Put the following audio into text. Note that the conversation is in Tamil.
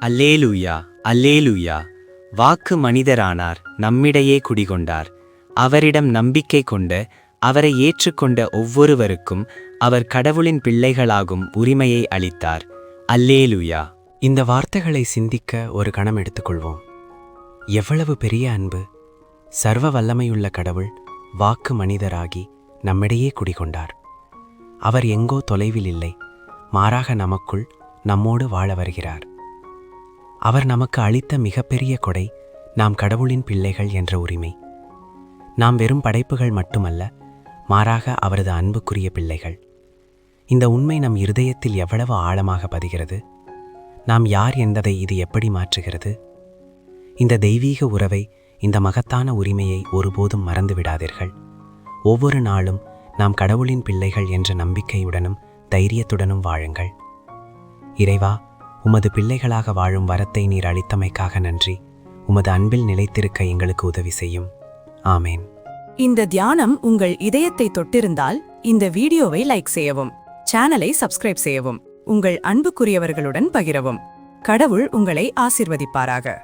அல்லேலூயா அல்லேலூயா. வாக்கு மனிதரானார் நம்மிடையே குடிகொண்டார். அவரிடம் நம்பிக்கை கொண்டு அவரை ஏற்றுக்கொண்ட ஒவ்வொருவருக்கும் அவர் கடவுளின் பிள்ளைகளாகும் உரிமையை அளித்தார். அல்லேலூயா. இந்த வார்த்தைகளை சிந்திக்க ஒரு கணம் எடுத்துக்கொள்வோம். எவ்வளவு பெரிய அன்பு. சர்வ வல்லமையுள்ள கடவுள் வாக்கு மனிதராகி நம்மிடையே குடிகொண்டார். அவர் எங்கோ தொலைவில் இல்லை மாறாக நமக்குள் நம்மோடு வாழ வருகிறார். அவர் நமக்கு அளித்த மிகப்பெரிய கொடை நாம் கடவுளின் பிள்ளைகள் என்ற உரிமை. நாம் வெறும் படைப்புகள் மட்டுமல்ல மாறாக அவரது அன்புக்குரிய பிள்ளைகள். இந்த உண்மை நம் இருதயத்தில் எவ்வளவு ஆழமாக பதிகிறது. நாம் யார் என்பதை இது எப்படி மாற்றுகிறது? இந்த தெய்வீக உறவை இந்த மகத்தான உரிமையை ஒருபோதும் மறந்து விடாதீர்கள். ஒவ்வொரு நாளும் நாம் கடவுளின் பிள்ளைகள் என்ற நம்பிக்கையுடனும் தைரியத்துடனும் வாழுங்கள். இறைவா உமது பிள்ளைகளாக வாழும் வரத்தை நீர் அளித்தமைக்காக நன்றி. உமது அன்பில் நிலைத்திருக்க எங்களுக்கு உதவி செய்யும். ஆமேன். இந்த தியானம் உங்கள் இதயத்தை தொட்டிருந்தால் இந்த வீடியோவை லைக் செய்யவும் சேனலை சப்ஸ்கிரைப் செய்யவும் உங்கள் அன்புக்குரியவர்களுடன் பகிரவும். கடவுள் உங்களை ஆசிர்வதிப்பாராக.